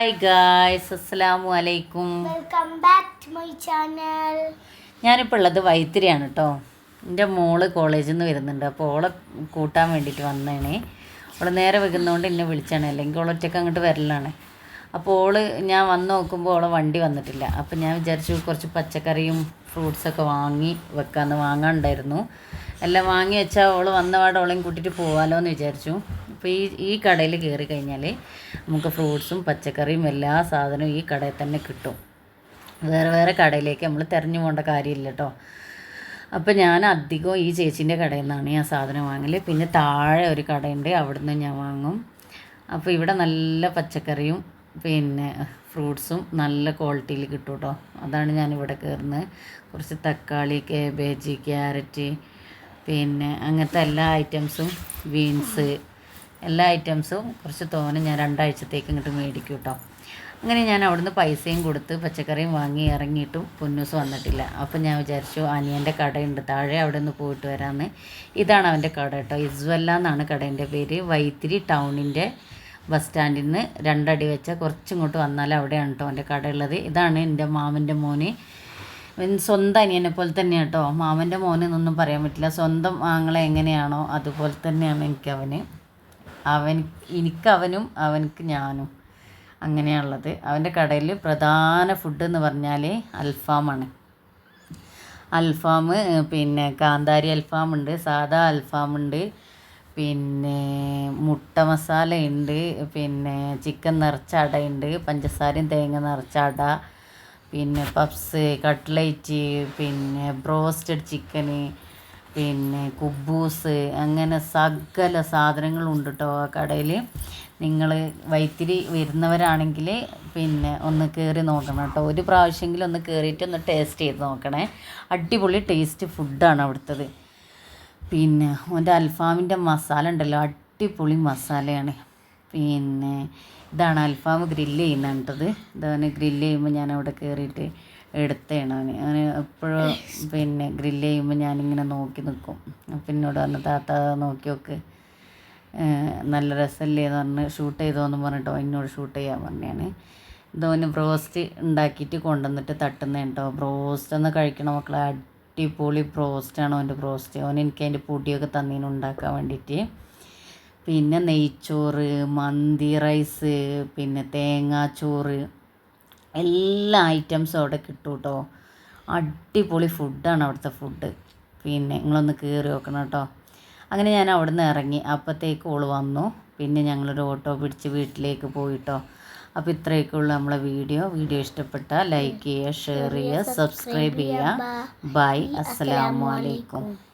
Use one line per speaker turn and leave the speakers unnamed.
Hi guys അസ്സലാമു അലൈക്കും
welcome back to my channel
ഞാനിപ്പോൾ ഉള്ളത് വൈത്തിരിയാണ് കേട്ടോ എന്റെ മോൾ കോളേജിൽ നിന്ന് വരുന്നുണ്ട്. അപ്പോൾ ഓളെ കൂട്ടാൻ വേണ്ടിയിട്ട് വന്നേണേ. അവളെ നേരെ വെക്കുന്നതുകൊണ്ട് എന്നെ വിളിച്ചാണ്. അല്ലെങ്കിൽ ഓൾ ഒറ്റയ്ക്ക് അങ്ങോട്ട് വരലാണ്. അപ്പോൾ ഓൾ ഞാൻ വന്ന് നോക്കുമ്പോൾ ഓളെ വണ്ടി വന്നിട്ടില്ല. അപ്പോൾ ഞാൻ വിചാരിച്ചു കുറച്ച് പച്ചക്കറിയും ഫ്രൂട്ട്സൊക്കെ വാങ്ങി വെക്കാമെന്ന് വാങ്ങാനുണ്ടായിരുന്നു എല്ലാം വാങ്ങി വെച്ചാൽ ഓൾ വന്നപാട് ഓളെയും കൂട്ടിയിട്ട് പോകാമല്ലോ എന്ന് വിചാരിച്ചു. അപ്പോൾ ഈ ഈ കടയിൽ കയറി കഴിഞ്ഞാൽ നമുക്ക് ഫ്രൂട്ട്സും പച്ചക്കറിയും എല്ലാ സാധനവും ഈ കടയിൽ തന്നെ കിട്ടും. വേറെ വേറെ കടയിലേക്ക് നമ്മൾ തിരഞ്ഞു പോകേണ്ട കാര്യമില്ല കേട്ടോ. അപ്പോൾ ഞാൻ അധികം ഈ ചേച്ചീന്റെ കടയിൽ നിന്നാണ് ഞാൻ സാധനം വാങ്ങൽ പിന്നെ താഴെ ഒരു കടയുണ്ട് അവിടുന്ന് ഞാൻ വാങ്ങും. അപ്പോൾ ഇവിടെ നല്ല പച്ചക്കറിയും പിന്നെ ഫ്രൂട്ട്സും നല്ല ക്വാളിറ്റിയിൽ കിട്ടും കേട്ടോ. അതാണ് ഞാനിവിടെ കയറുന്നത് കുറച്ച് തക്കാളി കേബേജ് ക്യാരറ്റ് പിന്നെ അങ്ങനത്തെ എല്ലാ ഐറ്റംസും ബീൻസ് എല്ലാ ഐറ്റംസും കുറച്ച് തോനെ ഞാൻ രണ്ടാഴ്ചത്തേക്ക് ഇങ്ങോട്ട് മേടിക്കും കേട്ടോ അങ്ങനെ ഞാൻ അവിടുന്ന് പൈസയും കൊടുത്ത് പച്ചക്കറിയും വാങ്ങി ഇറങ്ങിയിട്ടും പൊന്നൂസ് വന്നിട്ടില്ല. അപ്പം ഞാൻ വിചാരിച്ചു അനിയന്റെ കടയുണ്ട് താഴെ അവിടെ നിന്ന് പോയിട്ട് വരാമെന്ന് ഇതാണ് അവന്റെ കട കേട്ടോ ഇസ്വല്ല എന്നാണ് കടേന്റെ പേര്. വൈത്തിരി ടൗണിന്റെ ബസ് സ്റ്റാൻഡിൽ നിന്ന് രണ്ടടി വെച്ച കുറച്ചിങ്ങോട്ട് വന്നാൽ അവിടെയാണ് കേട്ടോ എന്റെ കട ഉള്ളത്. ഇതാണ് എന്റെ മാമന്റെ മോന്. സ്വന്തം അനിയനെ പോലെ തന്നെയാണ് കേട്ടോ മാമന്റെ മോനെന്നൊന്നും പറയാൻ പറ്റില്ല. സ്വന്തം ആങ്ങളെ എങ്ങനെയാണോ അതുപോലെ തന്നെയാണ് എനിക്ക് എനിക്കവന് അവൻ എനിക്ക് അവനും അവനക്ക് ഞാനും. അങ്ങനെയാണുള്ളത്. അവന്റെ കടയിൽ പ്രധാന ഫുഡ് എന്ന് പറഞ്ഞാൽ അൽഫാമാണ്. അൽഫാം പിന്നെ കാന്താരി അൽഫാം ഉണ്ട് സാദാ അൽഫാം ഉണ്ട് പിന്നെ മുട്ട മസാല ഉണ്ട് പിന്നെ ചിക്കൻ നിറച്ച ഉണ്ട് പഞ്ചസാരയും തേങ്ങ നിറച്ച അട പിന്നെ പപ്സ് കട്ട്ലേറ്റ് പിന്നെ ബ്രോസ്റ്റഡ് ചിക്കന് പിന്നെ കുബൂസ് അങ്ങനെ സകല സാധനങ്ങളും ഉണ്ട് കേട്ടോ ആ കടയിൽ നിങ്ങൾ വൈത്തിരി വരുന്നവരാണെങ്കിൽ പിന്നെ ഒന്ന് കയറി നോക്കണം കേട്ടോ. ഒരു പ്രാവശ്യമെങ്കിലും ഒന്ന് കയറിയിട്ട് ഒന്ന് ടേസ്റ്റ് ചെയ്ത് നോക്കണേ. അടിപൊളി ടേസ്റ്റ് ഫുഡാണ് അവിടുത്തത്. പിന്നെ ഓന്റെ അൽഫാമിന്റെ മസാല ഉണ്ടല്ലോ അടിപൊളി മസാലയാണ്. പിന്നെ ഇതാണ് അൽഫാം ഗ്രില്ല് ചെയ്യുന്നത് ഇതാണ് ഗ്രില്ല് ചെയ്യുമ്പോൾ ഞാൻ അവിടെ കയറിയിട്ട് എടുത്തതാണ് അവന്. എപ്പോഴും പിന്നെ ഗ്രില്ല് ചെയ്യുമ്പോൾ ഞാനിങ്ങനെ നോക്കി നിൽക്കും അപ്പം എന്നോട് പറഞ്ഞു താത്ത നോക്കി നോക്ക്. നല്ല രസമല്ലേ എന്ന് പറഞ്ഞ് ഷൂട്ട് ചെയ്തോന്ന് പറഞ്ഞിട്ടോ എന്നോട് ഷൂട്ട് ചെയ്യാൻ പറഞ്ഞാണ്. ഇതോന് ബ്രോസ്റ്റ് ഉണ്ടാക്കിയിട്ട് കൊണ്ടുവന്നിട്ട് തട്ടുന്ന കേട്ടോ ബ്രോസ്റ്റ് ഒന്ന് കഴിക്കണം മക്കളെ. അടിപൊളി ബ്രോസ്റ്റാണ് അവന്റെ ബ്രോസ്റ്റ്. അവൻ എനിക്ക് അതിന്റെ പൊടിയൊക്കെ തന്നീന് ഉണ്ടാക്കാൻ വേണ്ടിയിട്ട്. പിന്നെ നെയ്ച്ചോറ് മന്തി റൈസ് പിന്നെ തേങ്ങാച്ചോറ് എല്ലാ ഐറ്റംസും അവിടെ കിട്ടും കേട്ടോ അടിപൊളി ഫുഡാണ് അവിടുത്തെ ഫുഡ് പിന്നെ നിങ്ങളൊന്ന് കയറി നോക്കണം കേട്ടോ. അങ്ങനെ ഞാൻ അവിടെ നിന്ന് ഇറങ്ങി. അപ്പോഴത്തേക്ക് ഓൾ വന്നു. പിന്നെ ഞങ്ങളൊരു ഓട്ടോ പിടിച്ച് വീട്ടിലേക്ക് പോയിട്ടോ. അപ്പോൾ ഇത്രയൊക്കെ ഉള്ളൂ നമ്മളെ വീഡിയോ. വീഡിയോ ഇഷ്ടപ്പെട്ടാൽ ലൈക്ക് ചെയ്യുക ഷെയർ ചെയ്യുക സബ്സ്ക്രൈബ് ചെയ്യുക. ബൈ അസ്സലാമു അലൈക്കും.